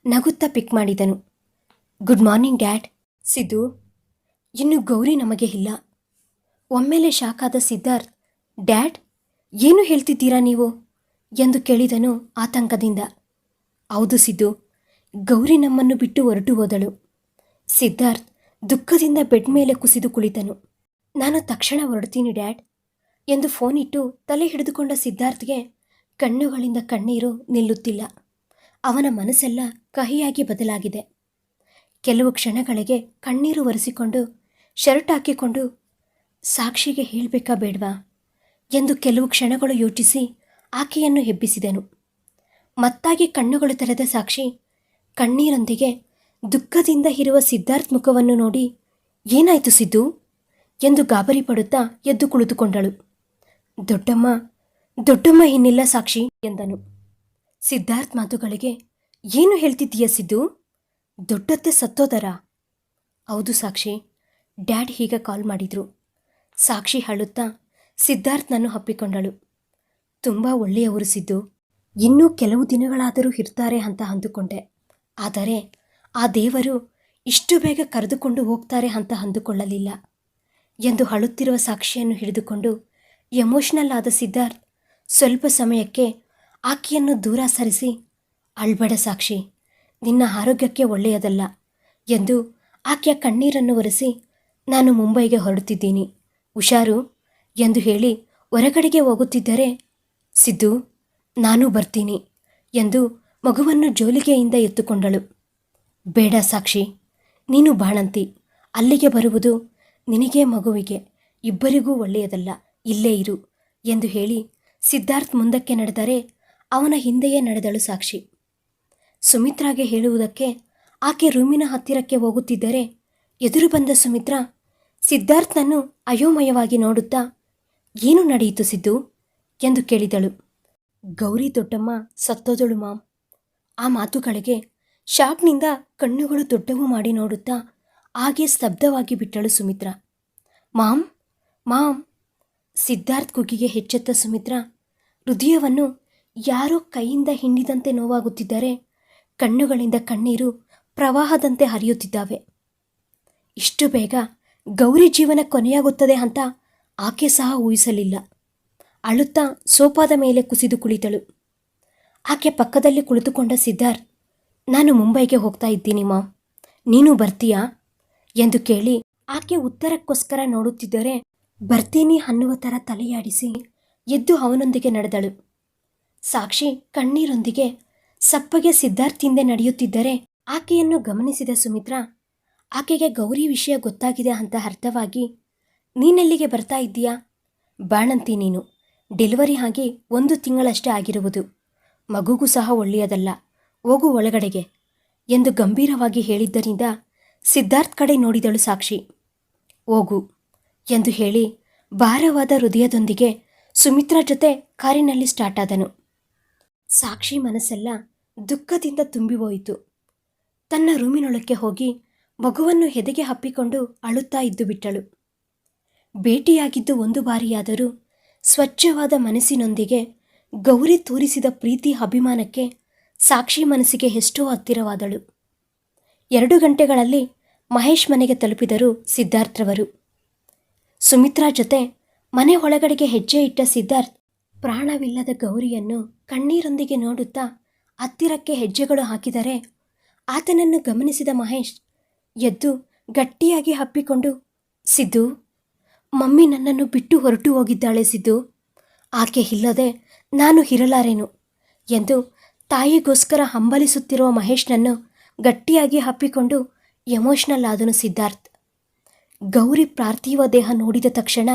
ನಗುತ್ತಾ ಪಿಕ್ ಮಾಡಿದನು. ಗುಡ್ ಮಾರ್ನಿಂಗ್ ಡ್ಯಾಡ್ ಸಿದ್ದು, ಇನ್ನು ಗೌರಿ ನಮಗೆ ಇಲ್ಲ. ಒಮ್ಮೆಲೆ ಶಾಕಾದ ಸಿದ್ಧಾರ್ಥ್ ಡ್ಯಾಡ್ ಏನು ಹೇಳ್ತಿದ್ದೀರಾ ನೀವು? ಎಂದು ಕೇಳಿದನು ಆತಂಕದಿಂದ. ಹೌದು ಸಿದ್ದು, ಗೌರಿ ನಮ್ಮನ್ನು ಬಿಟ್ಟು ಹೊರಟು ಹೋದಳು. ಸಿದ್ಧಾರ್ಥ್ ದುಃಖದಿಂದ ಬೆಡ್ ಮೇಲೆ ಕುಸಿದು ಕುಳಿತನು. ನಾನು ತಕ್ಷಣ ಹೊರಡ್ತೀನಿ ಡ್ಯಾಡ್ ಎಂದು ಫೋನ್ ಇಟ್ಟು ತಲೆ ಹಿಡಿದುಕೊಂಡ ಸಿದ್ಧಾರ್ಥ್ಗೆ ಕಣ್ಣುಗಳಿಂದ ಕಣ್ಣೀರು ನಿಲ್ಲುತ್ತಿಲ್ಲ. ಅವನ ಮನಸ್ಸೆಲ್ಲ ಕಹಿಯಾಗಿ ಬದಲಾಗಿದೆ. ಕೆಲವು ಕ್ಷಣಗಳಿಗೆ ಕಣ್ಣೀರು ಒರೆಸಿಕೊಂಡು ಶರ್ಟ್ ಹಾಕಿಕೊಂಡು, ಸಾಕ್ಷಿಗೆ ಹೇಳಬೇಕಾ ಬೇಡ್ವಾ? ಎಂದು ಕೆಲವು ಕ್ಷಣಗಳು ಯೋಚಿಸಿ ಆಕೆಯನ್ನು ಹೆಬ್ಬಿಸಿದನು. ಮತ್ತಾಗಿ ಕಣ್ಣುಗಳು ತೆರೆದ ಸಾಕ್ಷಿ ಕಣ್ಣೀರೊಂದಿಗೆ ದುಃಖದಿಂದ ಇರುವ ಸಿದ್ಧಾರ್ಥ್ ಮುಖವನ್ನು ನೋಡಿ, ಏನಾಯಿತು ಸಿದ್ದು? ಎಂದು ಗಾಬರಿ ಪಡುತ್ತಾ ಎದ್ದು ಕುಳಿತುಕೊಂಡಳು. ದೊಡ್ಡಮ್ಮ ದೊಡ್ಡಮ್ಮ ಇನ್ನಿಲ್ಲ ಸಾಕ್ಷಿ ಎಂದನು. ಸಿದ್ಧಾರ್ಥ್ ಮಾತುಗಳಿಗೆ, ಏನು ಹೇಳ್ತಿದ್ದೀಯ ಸಿದ್ದು? ದೊಡ್ಡತ್ತೆ ಸತ್ತೋದರ? ಹೌದು ಸಾಕ್ಷಿ, ಡ್ಯಾಡ್ ಹೀಗೆ ಕಾಲ್ ಮಾಡಿದ್ರು. ಸಾಕ್ಷಿ ಹಳುತ್ತಾ ಸಿದ್ಧಾರ್ಥ್ನನ್ನು ಹಪ್ಪಿಕೊಂಡಳು ತುಂಬ ಒಳ್ಳೆಯವರು ಸಿದ್ದು. ಇನ್ನೂ ಕೆಲವು ದಿನಗಳಾದರೂ ಇರ್ತಾರೆ ಅಂತ ಅಂದುಕೊಂಡೆ. ಆದರೆ ಆ ದೇವರು ಇಷ್ಟು ಬೇಗ ಕರೆದುಕೊಂಡು ಹೋಗ್ತಾರೆ ಅಂತ ಅಂದುಕೊಳ್ಳಲಿಲ್ಲ. ಎಂದು ಹಳುತ್ತಿರುವ ಸಾಕ್ಷಿಯನ್ನು ಹಿಡಿದುಕೊಂಡು ಎಮೋಷನಲ್ ಆದ ಸಿದ್ಧಾರ್ಥ್ ಸ್ವಲ್ಪ ಸಮಯಕ್ಕೆ ಆಕೆಯನ್ನು ದೂರ ಸರಿಸಿ, ಅಳ್ಬೇಡ ಸಾಕ್ಷಿ, ನಿನ್ನ ಆರೋಗ್ಯಕ್ಕೆ ಒಳ್ಳೆಯದಲ್ಲ ಎಂದು ಆಕೆಯ ಕಣ್ಣೀರನ್ನು ಒರೆಸಿ, ನಾನು ಮುಂಬೈಗೆ ಹೊರಡುತ್ತಿದ್ದೀನಿ, ಹುಷಾರು ಎಂದು ಹೇಳಿ ಹೊರಗಡೆಗೆ ಹೋಗುತ್ತಿದ್ದರೆ, ಸಿದ್ದು, ನಾನು ಬರ್ತೀನಿ ಎಂದು ಮಗುವನ್ನು ಜೋಲಿಗೆಯಿಂದ ಎತ್ತುಕೊಂಡಳು. ಬೇಡ ಸಾಕ್ಷಿ, ನೀನು ಬಾಣಂತಿ, ಅಲ್ಲಿಗೆ ಬರುವುದು ನಿನಗೆ ಮಗುವಿಗೆ, ಇಬ್ಬರಿಗೂ ಒಳ್ಳೆಯದಲ್ಲ ಇಲ್ಲೇ ಇರು ಎಂದು ಹೇಳಿ ಸಿದ್ಧಾರ್ಥ್ ಮುಂದಕ್ಕೆ ನಡೆದರೆ ಅವನ ಹಿಂದೆಯೇ ನಡೆದಳು ಸಾಕ್ಷಿ. ಸುಮಿತ್ರಾಗೆ ಹೇಳುವುದಕ್ಕೆ ಆಕೆ ರೂಮಿನ ಹತ್ತಿರಕ್ಕೆ ಹೋಗುತ್ತಿದ್ದರೆ ಎದುರು ಬಂದ ಸುಮಿತ್ರಾ ಸಿದ್ಧಾರ್ಥ್ನನ್ನು ಅಯೋಮಯವಾಗಿ ನೋಡುತ್ತಾ, ಏನು ನಡೆಯಿತು ಸಿದ್ದು? ಎಂದು ಕೇಳಿದಳು. ಗೌರಿ ದೊಡ್ಡಮ್ಮ, ಸತ್ತೋದಳು ಮಾಮ್. ಆ ಮಾತುಗಳಿಗೆ ಶಾಕ್ನಿಂದ ಕಣ್ಣುಗಳು ದೊಡ್ಡವು ಮಾಡಿ ನೋಡುತ್ತಾ, ಹಾಗೆ ಸ್ತಬ್ಧವಾಗಿ ಬಿಟ್ಟಳು ಸುಮಿತ್ರಾ. ಮಾಮ್ ಮಾಮ್ ಸಿದ್ಧಾರ್ಥ್ ಕುಗ್ಗಿಗೆ ಹೆಚ್ಚೆತ್ತ ಸುಮಿತ್ರಾ, ಹೃದಯವನ್ನು ಯಾರೋ ಕೈಯಿಂದ ಹಿಂಡಿದಂತೆ ನೋವಾಗುತ್ತಿದ್ದರೆ. ಕಣ್ಣುಗಳಿಂದ ಕಣ್ಣೀರು ಪ್ರವಾಹದಂತೆ ಹರಿಯುತ್ತಿದ್ದಾವೆ. ಇಷ್ಟು ಬೇಗ ಗೌರಿ ಜೀವನ ಕೊನೆಯಾಗುತ್ತದೆ ಅಂತ ಆಕೆ ಸಹ ಊಹಿಸಲಿಲ್ಲ. ಅಳುತ್ತಾ ಸೋಪಾದ ಮೇಲೆ ಕುಸಿದು ಕುಳಿತಳು. ಆಕೆ ಪಕ್ಕದಲ್ಲಿ ಕುಳಿತುಕೊಂಡ ಸಿದ್ಧಾರ್ಥ್, ನಾನು ಮುಂಬೈಗೆ ಹೋಗ್ತಾ ಇದ್ದೀನಿ ಮಾ. ನೀನು ಬರ್ತೀಯಾ? ಎಂದು ಕೇಳಿ ಆಕೆ ಉತ್ತರಕ್ಕೋಸ್ಕರ ನೋಡುತ್ತಿದ್ದರೆ ಬರ್ತೀನಿ ಅನ್ನುವ ಥರ ತಲೆಯಾಡಿಸಿ ಎದ್ದು ಅವನೊಂದಿಗೆ ನಡೆದಳು. ಸಾಕ್ಷಿ ಕಣ್ಣೀರೊಂದಿಗೆ ಸಪ್ಪಗೆ ಸಿದ್ಧಾರ್ಥ್ ಹಿಂದೆ ನಡೆಯುತ್ತಿದ್ದರೆ ಆಕೆಯನ್ನು ಗಮನಿಸಿದ ಸುಮಿತ್ರಾ, ಆಕೆಗೆ ಗೌರಿ ವಿಷಯ ಗೊತ್ತಾಗಿದೆ ಅಂತ ಅರ್ಥವಾಗಿ ನೀನೆಲ್ಲಿಗೆ ಬರ್ತಾ ಇದ್ದೀಯಾ? ಬಾಣಂತಿ ನೀನು. ಡೆಲಿವರಿ ಆಗಿ ಒಂದು ತಿಂಗಳಷ್ಟೇ ಆಗಿರುವುದು. ಮಗುಗೂ ಸಹ ಒಳ್ಳೆಯದಲ್ಲ. ಹೋಗು ಒಳಗಡೆಗೆ ಎಂದು ಗಂಭೀರವಾಗಿ ಹೇಳಿದ್ದರಿಂದ ಸಿದ್ಧಾರ್ಥ್ ಕಡೆ ನೋಡಿದಳು ಸಾಕ್ಷಿ. ಹೋಗು. ಎಂದು ಹೇಳಿ ಭಾರವಾದ ಹೃದಯದೊಂದಿಗೆ ಸುಮಿತ್ರಾ ಜೊತೆ ಕಾರಿನಲ್ಲಿ ಸ್ಟಾರ್ಟ್ ಆದನು. ಸಾಕ್ಷಿ ಮನಸ್ಸೆಲ್ಲ ದುಃಖದಿಂದ ತುಂಬಿ ಹೋಯಿತು. ತನ್ನ ರೂಮಿನೊಳಕ್ಕೆ ಹೋಗಿ ಮಗುವನ್ನು ಹೆದೆಗೆ ಹಪ್ಪಿಕೊಂಡು ಅಳುತ್ತಾ ಇದ್ದು ಬಿಟ್ಟಳು. ಭೇಟಿಯಾಗಿದ್ದು ಒಂದು ಬಾರಿಯಾದರೂ ಸ್ವಚ್ಛವಾದ ಮನಸ್ಸಿನೊಂದಿಗೆ ಗೌರಿ ತೋರಿಸಿದ ಪ್ರೀತಿ ಅಭಿಮಾನಕ್ಕೆ ಸಾಕ್ಷಿ ಮನಸ್ಸಿಗೆ ಎಷ್ಟೋ ಹತ್ತಿರವಾದಳು. ಎರಡು ಗಂಟೆಗಳಲ್ಲಿ ಮಹೇಶ್ ಮನೆಗೆ ತಲುಪಿದರು ಸಿದ್ಧಾರ್ಥ್ರವರು ಸುಮಿತ್ರಾ ಜೊತೆ ಮನೆ ಒಳಗಡೆಗೆ ಹೆಜ್ಜೆ ಇಟ್ಟ ಸಿದ್ಧಾರ್ಥ್ ಪ್ರಾಣವಿಲ್ಲದ ಗೌರಿಯನ್ನು ಕಣ್ಣೀರೊಂದಿಗೆ ನೋಡುತ್ತಾ ಹತ್ತಿರಕ್ಕೆ ಹೆಜ್ಜೆಗಳು ಹಾಕಿದರೆ ಆತನನ್ನು ಗಮನಿಸಿದ ಮಹೇಶ್ ಎದ್ದು ಗಟ್ಟಿಯಾಗಿ ಹಪ್ಪಿಕೊಂಡು ಸಿದ್ದು, ಮಮ್ಮಿ ನನ್ನನ್ನು ಬಿಟ್ಟು ಹೊರಟು ಹೋಗಿದ್ದಾಳೆ ಸಿದ್ದು. ಆಕೆ ಇಲ್ಲದೆ ನಾನು ಇರಲಾರೇನು? ಎಂದು ತಾಯಿಗೋಸ್ಕರ ಹಂಬಲಿಸುತ್ತಿರುವ ಮಹೇಶ್ನನ್ನು ಗಟ್ಟಿಯಾಗಿ ಹಪ್ಪಿಕೊಂಡು ಎಮೋಷನಲ್ ಆದನು ಸಿದ್ಧಾರ್ಥ್. ಗೌರಿ ಪಾರ್ಥಿವ ದೇಹ ನೋಡಿದ ತಕ್ಷಣ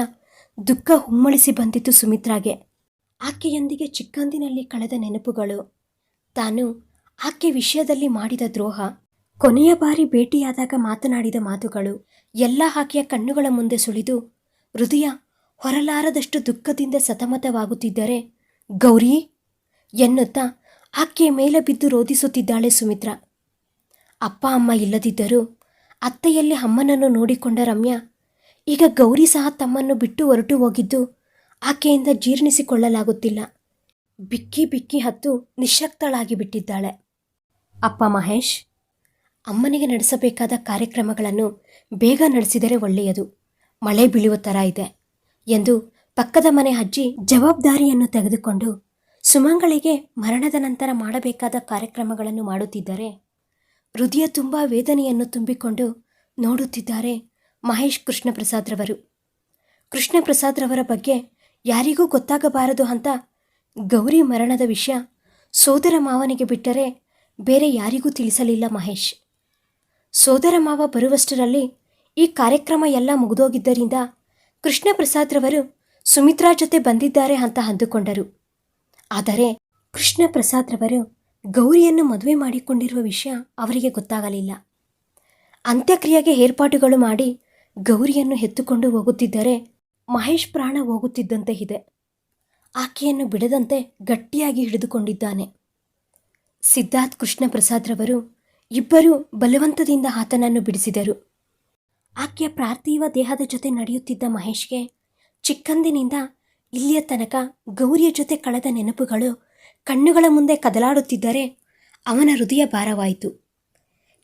ದುಃಖ ಹುಮ್ಮಳಿಸಿ ಬಂದಿತು ಸುಮಿತ್ರಾಗೆ. ಆಕೆಯೊಂದಿಗೆ ಚಿಕ್ಕಂದಿನಲ್ಲಿ ಕಳೆದ ನೆನಪುಗಳು. ತಾನು ಆಕೆ ವಿಷಯದಲ್ಲಿ ಮಾಡಿದ ದ್ರೋಹ. ಕೊನೆಯ ಬಾರಿ ಭೇಟಿಯಾದಾಗ ಮಾತನಾಡಿದ ಮಾತುಗಳು ಎಲ್ಲ ಆಕೆಯ ಕಣ್ಣುಗಳ ಮುಂದೆ ಸುಳಿದು, ಹೃದಯ, ಹೊರಲಾರದಷ್ಟು ದುಃಖದಿಂದ ಸತಮತವಾಗುತ್ತಿದ್ದರೆ ಗೌರಿ ಎನ್ನುತ್ತಾ ಆಕೆಯ ಮೇಲೆ ಬಿದ್ದು ರೋಧಿಸುತ್ತಿದ್ದಾಳೆ ಸುಮಿತ್ರ. ಅಪ್ಪ, ಅಮ್ಮ ಇಲ್ಲದಿದ್ದರೂ ಅತ್ತೆಯಲ್ಲಿ ಅಮ್ಮನನ್ನು ನೋಡಿಕೊಂಡ ರಮ್ಯಾ, ಈಗ ಗೌರಿ ಸಹ ತಮ್ಮನ್ನು ಬಿಟ್ಟು ಹೊರಟು ಹೋಗಿದ್ದು ಆಕೆಯಿಂದ ಜೀರ್ಣಿಸಿಕೊಳ್ಳಲಾಗುತ್ತಿಲ್ಲ. ಬಿಕ್ಕಿ ಬಿಕ್ಕಿ ಹತ್ತು ನಿಶಕ್ತಳಾಗಿ ಬಿಟ್ಟಿದ್ದಾಳೆ. ಅಪ್ಪ ಮಹೇಶ್, ಅಮ್ಮನಿಗೆ ನಡೆಸಬೇಕಾದ ಕಾರ್ಯಕ್ರಮಗಳನ್ನು ಬೇಗ ನಡೆಸಿದರೆ ಒಳ್ಳೆಯದು. ಮಳೆ ಬೀಳುವ ಥರ ಇದೆ ಎಂದು ಪಕ್ಕದ ಮನೆ ಅಜ್ಜಿ ಜವಾಬ್ದಾರಿಯನ್ನು ತೆಗೆದುಕೊಂಡು ಸುಮಂಗಳಿಗೆ ಮರಣದ ನಂತರ ಮಾಡಬೇಕಾದ ಕಾರ್ಯಕ್ರಮಗಳನ್ನು ಮಾಡುತ್ತಿದ್ದರೆ. ಹೃದಯ ತುಂಬ ವೇದನೆಯನ್ನು ತುಂಬಿಕೊಂಡು ನೋಡುತ್ತಿದ್ದಾರೆ ಮಹೇಶ್ ಕೃಷ್ಣಪ್ರಸಾದ್ರವರು ಕೃಷ್ಣಪ್ರಸಾದ್ರವರ ಬಗ್ಗೆ ಯಾರಿಗೂ ಗೊತ್ತಾಗಬಾರದು ಅಂತ ಗೌರಿ ಮರಣದ ವಿಷಯ ಸೋದರ ಮಾವನಿಗೆ ಬಿಟ್ಟರೆ ಬೇರೆ ಯಾರಿಗೂ ತಿಳಿಸಲಿಲ್ಲ ಮಹೇಶ್. ಸೋದರ ಮಾವ ಬರುವಷ್ಟರಲ್ಲಿ ಈ ಕಾರ್ಯಕ್ರಮ ಎಲ್ಲ ಮುಗಿದೋಗಿದ್ದರಿಂದ ಕೃಷ್ಣಪ್ರಸಾದ್ರವರು ಸುಮಿತ್ರಾ ಜೊತೆ ಬಂದಿದ್ದಾರೆ ಅಂತ ಅಂದುಕೊಂಡರು. ಆದರೆ ಕೃಷ್ಣಪ್ರಸಾದ್ರವರು ಗೌರಿಯನ್ನು ಮದುವೆ ಮಾಡಿಕೊಂಡಿರುವ ವಿಷಯ ಅವರಿಗೆ ಗೊತ್ತಾಗಲಿಲ್ಲ. ಅಂತ್ಯಕ್ರಿಯೆಗೆ ಏರ್ಪಾಟುಗಳು ಮಾಡಿ ಗೌರಿಯನ್ನು ಎತ್ತುಕೊಂಡು ಹೋಗುತ್ತಿದ್ದರೆ ಮಹೇಶ್ ಪ್ರಾಣ ಹೋಗುತ್ತಿದ್ದಂತೆ ಇದೆ. ಆಕೆಯನ್ನು ಬಿಡದಂತೆ ಗಟ್ಟಿಯಾಗಿ ಹಿಡಿದುಕೊಂಡಿದ್ದಾನೆ. ಸಿದ್ಧಾರ್ಥ್ ಕೃಷ್ಣ ಪ್ರಸಾದ್ರವರು ಇಬ್ಬರೂ ಬಲವಂತದಿಂದ ಆತನನ್ನು ಬಿಡಿಸಿದರು. ಆಕೆಯ ಪ್ರಾರ್ಥಿವ ದೇಹದ ಜೊತೆ ನಡೆಯುತ್ತಿದ್ದ ಮಹೇಶ್ಗೆ ಚಿಕ್ಕಂದಿನಿಂದ ಇಲ್ಲಿಯ ತನಕ ಗೌರಿಯ ಜೊತೆ ಕಳೆದ ನೆನಪುಗಳು ಕಣ್ಣುಗಳ ಮುಂದೆ ಕದಲಾಡುತ್ತಿದ್ದರೆ ಅವನ ಹೃದಯ ಭಾರವಾಯಿತು.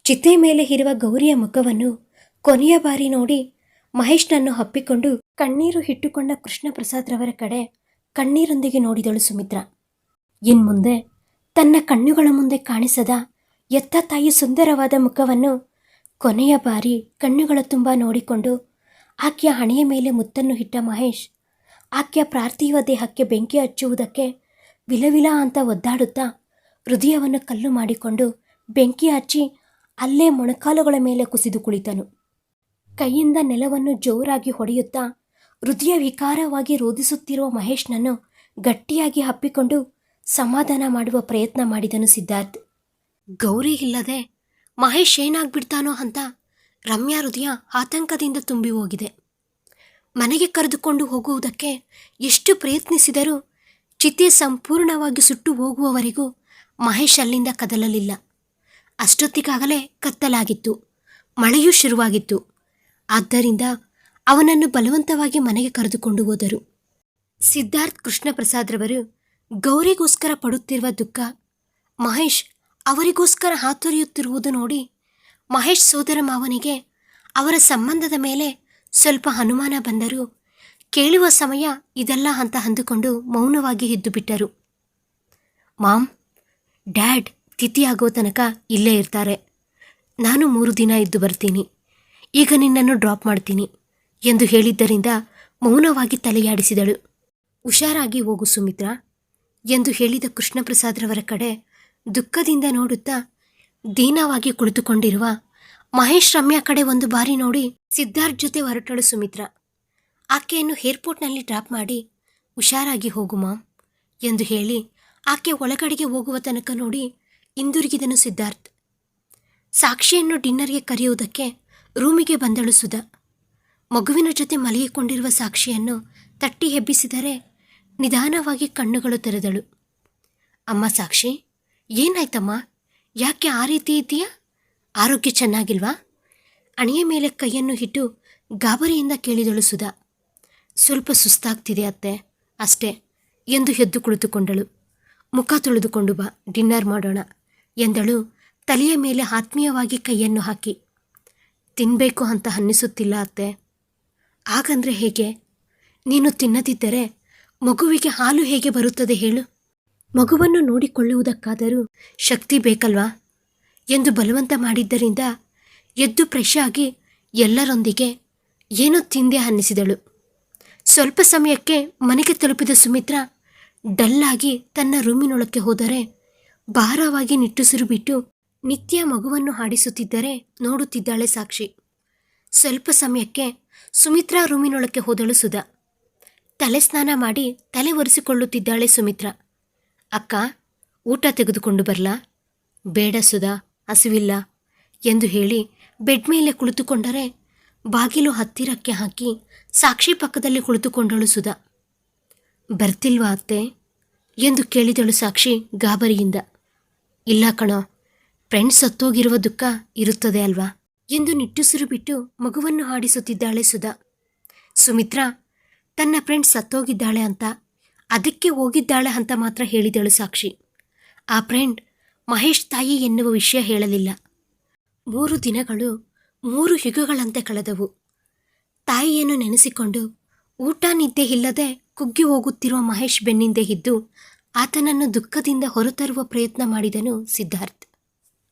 ಚಿತೆ ಮೇಲೆ ಇರುವ ಗೌರಿಯ ಮುಖವನ್ನು ಕೊನೆಯ ಬಾರಿ ನೋಡಿ ಮಹೇಶ್ನನ್ನು ಹಪ್ಪಿಕೊಂಡು ಕಣ್ಣೀರು ಇಟ್ಟುಕೊಂಡ ಕೃಷ್ಣಪ್ರಸಾದ್ರವರ ಕಡೆ ಕಣ್ಣೀರೊಂದಿಗೆ ನೋಡಿದಳು ಸುಮಿತ್ರ. ಇನ್ಮುಂದೆ ತನ್ನ ಕಣ್ಣುಗಳ ಮುಂದೆ ಕಾಣಿಸದ ಎತ್ತ ತಾಯಿ ಸುಂದರವಾದ ಮುಖವನ್ನು ಕೊನೆಯ ಬಾರಿ ಕಣ್ಣುಗಳ ತುಂಬ ನೋಡಿಕೊಂಡು ಆಕೆಯ ಹಣೆಯ ಮೇಲೆ ಮುತ್ತನ್ನು ಇಟ್ಟ ಮಹೇಶ್ ಆಕೆಯ ಪ್ರಾರ್ಥಿವ ದೇಹಕ್ಕೆ ಬೆಂಕಿ ಹಚ್ಚುವುದಕ್ಕೆ ವಿಲವಿಲ ಅಂತ ಒದ್ದಾಡುತ್ತಾ ಹೃದಯವನ್ನು ಕಲ್ಲು ಮಾಡಿಕೊಂಡು ಬೆಂಕಿ ಹಚ್ಚಿ ಅಲ್ಲೇ ಮೊಣಕಾಲುಗಳ ಮೇಲೆ ಕುಸಿದು ಕುಳಿತನು. ಕೈಯಿಂದ ನೆಲವನ್ನು ಜೋರಾಗಿ ಹೊಡೆಯುತ್ತಾ ಹೃದಯ ವಿಕಾರವಾಗಿ ರೋಧಿಸುತ್ತಿರುವ ಮಹೇಶ್ನನ್ನು ಗಟ್ಟಿಯಾಗಿ ಹಪ್ಪಿಕೊಂಡು ಸಮಾಧಾನ ಮಾಡುವ ಪ್ರಯತ್ನ ಮಾಡಿದನು ಸಿದ್ಧಾರ್ಥ್. ಗೌರಿ ಇಲ್ಲದೆ ಮಹೇಶ್ ಏನಾಗ್ಬಿಡ್ತಾನೋ ಅಂತ ರಮ್ಯಾ ಹೃದಯ ಆತಂಕದಿಂದ ತುಂಬಿ ಹೋಗಿದೆ. ಮನೆಗೆ ಕರೆದುಕೊಂಡು ಹೋಗುವುದಕ್ಕೆ ಎಷ್ಟು ಪ್ರಯತ್ನಿಸಿದರೂ ಚಿತೆ ಸಂಪೂರ್ಣವಾಗಿ ಸುಟ್ಟು ಹೋಗುವವರೆಗೂ ಮಹೇಶ್ ಅಲ್ಲಿಂದ ಕದಲಲಿಲ್ಲ. ಅಷ್ಟೊತ್ತಿಗಾಗಲೇ ಕತ್ತಲಾಗಿತ್ತು. ಮಳೆಯೂ ಶುರುವಾಗಿತ್ತು. ಆದ್ದರಿಂದ ಅವನನ್ನು ಬಲವಂತವಾಗಿ ಮನೆಗೆ ಕರೆದುಕೊಂಡು ಹೋದರು. ಸಿದ್ಧಾರ್ಥ್ ಕೃಷ್ಣಪ್ರಸಾದ್ರವರು ಗೌರಿಗೋಸ್ಕರ ಪಡುತ್ತಿರುವ ದುಃಖ ಮಹೇಶ್ ಅವರಿಗೋಸ್ಕರ ಹಾತೊರೆಯುತ್ತಿರುವುದು ನೋಡಿ ಮಹೇಶ್ ಸೋದರ ಮಾವನಿಗೆ ಅವರ ಸಂಬಂಧದ ಮೇಲೆ ಸ್ವಲ್ಪ ಅನುಮಾನ ಬಂದರೂ ಕೇಳುವ ಸಮಯ ಇದೆಲ್ಲ ಅಂತ ಅಂದುಕೊಂಡು ಮೌನವಾಗಿ ಎದ್ದು ಬಿಟ್ಟರು. ಮಾಮ್ ಡ್ಯಾಡ್ ತಿಥಿಯಾಗೋ ತನಕ ಇಲ್ಲೇ ಇರ್ತಾರೆ. ನಾನು ಮೂರು ದಿನ ಇದ್ದು ಬರ್ತೀನಿ. ಈಗ ನಿನ್ನನ್ನು ಡ್ರಾಪ್ ಮಾಡ್ತೀನಿ ಎಂದು ಹೇಳಿದ್ದರಿಂದ ಮೌನವಾಗಿ ತಲೆಯಾಡಿಸಿದಳು. ಹುಷಾರಾಗಿ ಹೋಗು ಸುಮಿತ್ರ ಎಂದು ಹೇಳಿದ ಕೃಷ್ಣಪ್ರಸಾದ್ರವರ ಕಡೆ ದುಃಖದಿಂದ ನೋಡುತ್ತಾ ದೀನವಾಗಿ ಕುಳಿತುಕೊಂಡಿರುವ ಮಹೇಶ್ ರಮ್ಯಾ ಕಡೆ ಒಂದು ಬಾರಿ ನೋಡಿ ಸಿದ್ಧಾರ್ಥ್ ಜೊತೆ ಹೊರಟಳು ಸುಮಿತ್ರಾ. ಆಕೆಯನ್ನು ಏರ್ಪೋರ್ಟ್ನಲ್ಲಿ ಡ್ರಾಪ್ ಮಾಡಿ ಹುಷಾರಾಗಿ ಹೋಗು ಮಾಮ್ ಎಂದು ಹೇಳಿ ಆಕೆ ಒಳಗಡೆಗೆ ಹೋಗುವ ತನಕ ನೋಡಿ ಹಿಂದಿರುಗಿದನು ಸಿದ್ಧಾರ್ಥ್. ಸಾಕ್ಷಿಯನ್ನು ಡಿನ್ನರ್ಗೆ ಕರೆಯುವುದಕ್ಕೆ ರೂಮಿಗೆ ಬಂದಳು ಸುಧಾ. ಮಗುವಿನ ಜೊತೆ ಮಲಗಿಕೊಂಡಿರುವ ಸಾಕ್ಷಿಯನ್ನು ತಟ್ಟಿ ಹೆಬ್ಬಿಸಿದರೆ ನಿಧಾನವಾಗಿ ಕಣ್ಣುಗಳು ತೆರೆದಳು. ಅಮ್ಮ ಸಾಕ್ಷಿ, ಏನಾಯ್ತಮ್ಮ? ಯಾಕೆ ಆ ರೀತಿ ಇದೆಯಾ ಆರೋಗ್ಯ ಚೆನ್ನಾಗಿಲ್ವಾ? ಅಣೆಯ ಮೇಲೆ ಕೈಯನ್ನು ಇಟ್ಟು ಗಾಬರಿಯಿಂದ ಕೇಳಿದಳು ಸುಧಾ. ಸ್ವಲ್ಪ ಸುಸ್ತಾಗ್ತಿದೆ ಅತ್ತೆ. ಅಷ್ಟೇ. ಎಂದು ಎದ್ದು ಕುಳಿತುಕೊಂಡಳು. ಮುಖ ತೊಳೆದುಕೊಂಡು ಬಾ, ಡಿನ್ನರ್ ಮಾಡೋಣ ಎಂದಳು. ತಲೆಯ ಮೇಲೆ ಆತ್ಮೀಯವಾಗಿ ಕೈಯನ್ನು ಹಾಕಿ. ತಿನ್ನಬೇಕು ಅಂತ ಅನ್ನಿಸುತ್ತಿಲ್ಲ ಅತ್ತೆ. ಹಾಗಂದ್ರೆ ಹೇಗೆ? ನೀನು ತಿನ್ನದಿದ್ದರೆ ಮಗುವಿಗೆ ಹಾಲು ಹೇಗೆ ಬರುತ್ತದೆ ಹೇಳು. ಮಗುವನ್ನು ನೋಡಿಕೊಳ್ಳುವುದಕ್ಕಾದರೂ ಶಕ್ತಿ ಬೇಕಲ್ವಾ? ಎಂದು ಬಲವಂತ ಮಾಡಿದ್ದರಿಂದ ಎದ್ದು ಫ್ರೆಶ್ ಆಗಿ ಎಲ್ಲರೊಂದಿಗೆ ಏನೋ ತಿಂದೆ ಅನ್ನಿಸಿದಳು. ಸ್ವಲ್ಪ ಸಮಯಕ್ಕೆ ಮನೆಗೆ ತಲುಪಿದ ಸುಮಿತ್ರ ಡಲ್ಲಾಗಿ ತನ್ನ ರೂಮಿನೊಳಕ್ಕೆ ಹೋದರೆ ಭಾರವಾಗಿ ನಿಟ್ಟುಸಿರು ಬಿಟ್ಟು ನಿತ್ಯ ಮಗುವನ್ನು ಹಾಡಿಸುತ್ತಿದ್ದರೆ ನೋಡುತ್ತಿದ್ದಾಳೆ ಸಾಕ್ಷಿ. ಸ್ವಲ್ಪ ಸಮಯಕ್ಕೆ ಸುಮಿತ್ರಾ ರೂಮಿನೊಳಕ್ಕೆ ಹೋದಳು ಸುಧಾ. ತಲೆ ಸ್ನಾನ ಮಾಡಿ ತಲೆ ಒರೆಸಿಕೊಳ್ಳುತ್ತಿದ್ದಾಳೆ ಸುಮಿತ್ರಾ. ಅಕ್ಕ, ಊಟ ತೆಗೆದುಕೊಂಡು ಬರಲಾ? ಬೇಡ ಸುಧಾ, ಹಸಿವಿಲ್ಲ ಎಂದು ಹೇಳಿ ಬೆಡ್ ಮೇಲೆ ಕುಳಿತುಕೊಂಡರೆ ಬಾಗಿಲು ಹತ್ತಿರಕ್ಕೆ ಹಾಕಿ ಸಾಕ್ಷಿ ಪಕ್ಕದಲ್ಲಿ ಕುಳಿತುಕೊಂಡಳು ಸುಧಾ. ಬರ್ತಿಲ್ವಾ ಅತ್ತೆ? ಎಂದು ಕೇಳಿದಳು ಸಾಕ್ಷಿ ಗಾಬರಿಯಿಂದ. ಇಲ್ಲ ಕಣೋ, ಫ್ರೆಂಡ್ ಸತ್ತೋಗಿರುವ ದುಃಖ ಇರುತ್ತದೆ ಅಲ್ವಾ? ಎಂದು ನಿಟ್ಟುಸಿರು ಬಿಟ್ಟು ಮಗುವನ್ನು ಹಾಡಿಸುತ್ತಿದ್ದಾಳೆ ಸುಧಾ. ಸುಮಿತ್ರಾ, ತನ್ನ ಫ್ರೆಂಡ್ ಸತ್ತೋಗಿದ್ದಾಳೆ ಅಂತ, ಅದಕ್ಕೆ ಹೋಗಿದ್ದಾಳೆ ಅಂತ ಮಾತ್ರ ಹೇಳಿದಳು ಸಾಕ್ಷಿ. ಆ ಫ್ರೆಂಡ್ ಮಹೇಶ್ ತಾಯಿ ಎನ್ನುವ ವಿಷಯ ಹೇಳಲಿಲ್ಲ. ಮೂರು ದಿನಗಳು ಮೂರು ಯುಗಗಳಂತೆ ಕಳೆದವು. ತಾಯಿಯನ್ನು ನೆನೆಸಿಕೊಂಡು ಊಟ ನಿದ್ದೆ ಇಲ್ಲದೆ ಕುಗ್ಗಿ ಹೋಗುತ್ತಿರುವ ಮಹೇಶ್ ಬೆನ್ನಿಂದೆ ಇದ್ದು ಆತನನ್ನು ದುಃಖದಿಂದ ಹೊರತರುವ ಪ್ರಯತ್ನ ಮಾಡಿದನು ಸಿದ್ಧಾರ್ಥ್.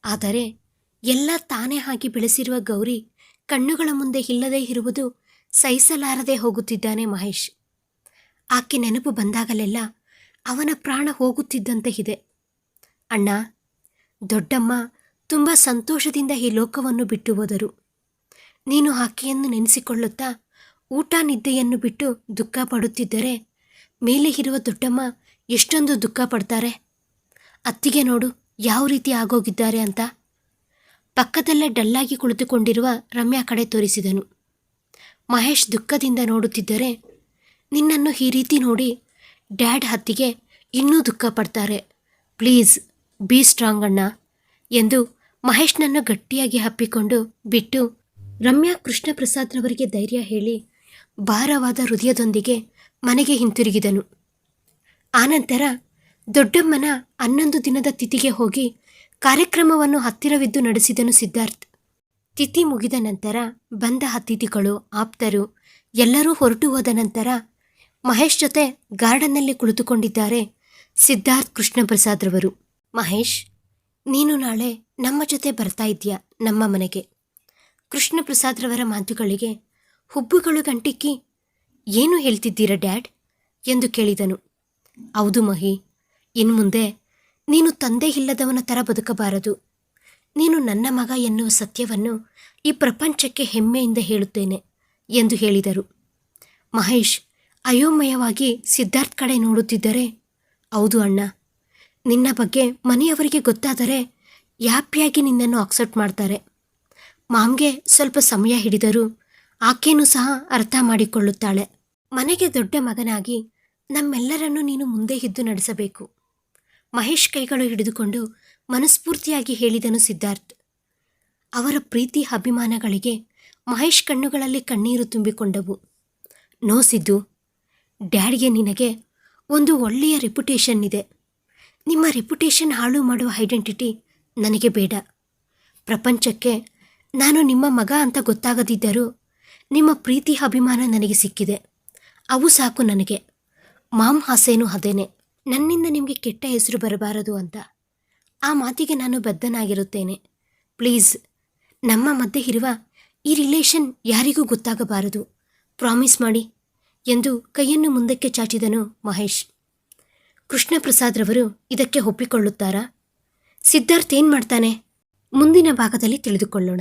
ಆದರೆ ಎಲ್ಲ ತಾನೇ ಹಾಕಿ ಬೆಳೆಸಿರುವ ಗೌರಿ ಕಣ್ಣುಗಳ ಮುಂದೆ ಇಲ್ಲದೇ ಇರುವುದು ಸಹಿಸಲಾರದೆ ಹೋಗುತ್ತಿದ್ದಾನೆ ಮಹೇಶ್. ಆಕೆ ನೆನಪು ಬಂದಾಗಲೆಲ್ಲ ಅವನ ಪ್ರಾಣ ಹೋಗುತ್ತಿದ್ದಂತೆ ಇದೆ. ಅಣ್ಣ, ದೊಡ್ಡಮ್ಮ ತುಂಬ ಸಂತೋಷದಿಂದ ಈ ಲೋಕವನ್ನು ಬಿಟ್ಟು ಹೋದರು. ನೀನು ಆಕೆಯನ್ನು ನೆನೆಸಿಕೊಳ್ಳುತ್ತಾ ಊಟ ನಿದ್ದೆಯನ್ನು ಬಿಟ್ಟು ದುಃಖ ಪಡುತ್ತಿದ್ದರೆ ಮೇಲೆ ಇರುವ ದೊಡ್ಡಮ್ಮ ಎಷ್ಟೊಂದು ದುಃಖ ಪಡ್ತಾರೆ. ಅತ್ತಿಗೆ ನೋಡು, ಯಾವ ರೀತಿ ಆಗೋಗಿದ್ದಾರೆ ಅಂತ. ಪಕ್ಕದಲ್ಲೇ ಡಲ್ಲಾಗಿ ಕುಳಿತುಕೊಂಡಿರುವ ರಮ್ಯಾ ಕಡೆ ತೋರಿಸಿದನು. ಮಹೇಶ್ ದುಃಖದಿಂದ ನೋಡುತ್ತಿದ್ದರೆ ನಿನ್ನನ್ನು ಈ ರೀತಿ ನೋಡಿ ಡ್ಯಾಡ್ ಹತ್ತಿಗೆ ಇನ್ನೂ ದುಃಖ ಪಡ್ತಾರೆ. ಪ್ಲೀಸ್, ಬಿ ಸ್ಟ್ರಾಂಗ್ ಅಣ್ಣ ಎಂದು ಮಹೇಶ್ನನ್ನು ಗಟ್ಟಿಯಾಗಿ ಹಪ್ಪಿಕೊಂಡು ಬಿಟ್ಟು ರಮ್ಯಾ ಕೃಷ್ಣ ಪ್ರಸಾದ್ರವರಿಗೆ ಧೈರ್ಯ ಹೇಳಿ ಭಾರವಾದ ಹೃದಯದೊಂದಿಗೆ ಮನೆಗೆ ಹಿಂತಿರುಗಿದನು. ಆನಂತರ ದೊಡ್ಡಮ್ಮನ ಹನ್ನೊಂದು ದಿನದ ತಿಥಿಗೆ ಹೋಗಿ ಕಾರ್ಯಕ್ರಮವನ್ನು ಹತ್ತಿರವಿದ್ದು ನಡೆಸಿದನು ಸಿದ್ಧಾರ್ಥ್. ತಿಥಿ ಮುಗಿದ ನಂತರ ಬಂದ ಅತಿಥಿಗಳು, ಆಪ್ತರು ಎಲ್ಲರೂ ಹೊರಟು ಹೋದ ನಂತರ ಮಹೇಶ್ ಜೊತೆ ಗಾರ್ಡನ್ನಲ್ಲಿ ಕುಳಿತುಕೊಂಡಿದ್ದಾರೆ ಸಿದ್ಧಾರ್ಥ್ ಕೃಷ್ಣ ಪ್ರಸಾದ್ರವರು ಮಹೇಶ್, ನೀನು ನಾಳೆ ನಮ್ಮ ಜೊತೆ ಬರ್ತಾ ಇದೆಯಾ ನಮ್ಮ ಮನೆಗೆ? ಕೃಷ್ಣ ಪ್ರಸಾದ್ರವರ ಮಾತುಗಳಿಗೆ ಹುಬ್ಬುಗಳು ಗಂಟಿಕ್ಕಿ ಏನು ಹೇಳ್ತಿದ್ದೀರ ಡ್ಯಾಡ್? ಎಂದು ಕೇಳಿದನು. ಹೌದು ಮಹಿ, ಇನ್ಮುಂದೆ ನೀನು ತಂದೆ ಇಲ್ಲದವನ ಥರ ಬದುಕಬಾರದು. ನೀನು ನನ್ನ ಮಗ ಎನ್ನುವ ಸತ್ಯವನ್ನು ಈ ಪ್ರಪಂಚಕ್ಕೆ ಹೆಮ್ಮೆಯಿಂದ ಹೇಳುತ್ತೇನೆ, ಎಂದು ಹೇಳಿದರು. ಮಹೇಶ್, ಅಯೋಮಯವಾಗಿ ಸಿದ್ಧಾರ್ಥ್ ಕಡೆ ನೋಡುತ್ತಿದ್ದರೆ? ಹೌದು ಅಣ್ಣ. ನಿನ್ನ ಬಗ್ಗೆ ಮನೆಯವರಿಗೆ ಗೊತ್ತಾದರೆ ಯಾಪಿಯಾಗಿ ನಿನ್ನನ್ನು ಅಕ್ಸೆಪ್ಟ್ ಮಾಡ್ತಾರೆ. ಮಾಮ್ಗೆ ಸ್ವಲ್ಪ ಸಮಯ ಹಿಡಿದರೂ ಆಕೆನೂ ಸಹ ಅರ್ಥ ಮಾಡಿಕೊಳ್ಳುತ್ತಾಳೆ. ಮನೆಗೆ ದೊಡ್ಡ ಮಗನಾಗಿ ನಮ್ಮೆಲ್ಲರನ್ನೂ ನೀನು ಮುಂದೆ ಇದ್ದು ನಡೆಸಬೇಕು. ಮಹೇಶ್ ಕೈಗಳು ಹಿಡಿದುಕೊಂಡು ಮನಸ್ಫೂರ್ತಿಯಾಗಿ ಹೇಳಿದನು ಸಿದ್ಧಾರ್ಥ್. ಅವರ ಪ್ರೀತಿ ಅಭಿಮಾನಗಳಿಗೆ ಮಹೇಶ್ ಕಣ್ಣುಗಳಲ್ಲಿ ಕಣ್ಣೀರು ತುಂಬಿಕೊಂಡವು. ನೋ ಸಿದ್ದು, ಡ್ಯಾಡ್ಗೆ ನಿನಗೆ ಒಂದು ಒಳ್ಳೆಯ ರೆಪ್ಯುಟೇಷನ್ ಇದೆ. ನಿಮ್ಮ ರೆಪ್ಯುಟೇಷನ್ ಹಾಳು ಮಾಡುವ ಐಡೆಂಟಿಟಿ ನನಗೆ ಬೇಡ. ಪ್ರಪಂಚಕ್ಕೆ ನಾನು ನಿಮ್ಮ ಮಗ ಅಂತ ಗೊತ್ತಾಗದಿದ್ದರೂ ನಿಮ್ಮ ಪ್ರೀತಿ ಅಭಿಮಾನ ನನಗೆ ಸಿಕ್ಕಿದೆ. ಅವು ಸಾಕು ನನಗೆ. ಮಾಮ್ ಹಸೇನು ಅದೇನೆ. ನನ್ನಿಂದ ನಿಮಗೆ ಕೆಟ್ಟ ಹೆಸರು ಬರಬಾರದು ಅಂತ. ಆ ಮಾತಿಗೆ ನಾನು ಬದ್ಧನಾಗಿರುತ್ತೇನೆ. ಪ್ಲೀಸ್, ನಮ್ಮ ಮಧ್ಯೆ ಇರುವ ಈ ರಿಲೇಷನ್ ಯಾರಿಗೂ ಗೊತ್ತಾಗಬಾರದು. ಪ್ರಾಮಿಸ್ ಮಾಡಿ ಎಂದು ಕೈಯನ್ನು ಮುಂದಕ್ಕೆ ಚಾಚಿದನು ಮಹೇಶ್. ಕೃಷ್ಣ ಪ್ರಸಾದ್ರವರು ಇದಕ್ಕೆ ಒಪ್ಪಿಕೊಳ್ಳುತ್ತಾರಾ? ಸಿದ್ಧಾರ್ಥ್ ಏನು ಮಾಡ್ತಾನೆ? ಮುಂದಿನ ಭಾಗದಲ್ಲಿ ತಿಳಿದುಕೊಳ್ಳೋಣ.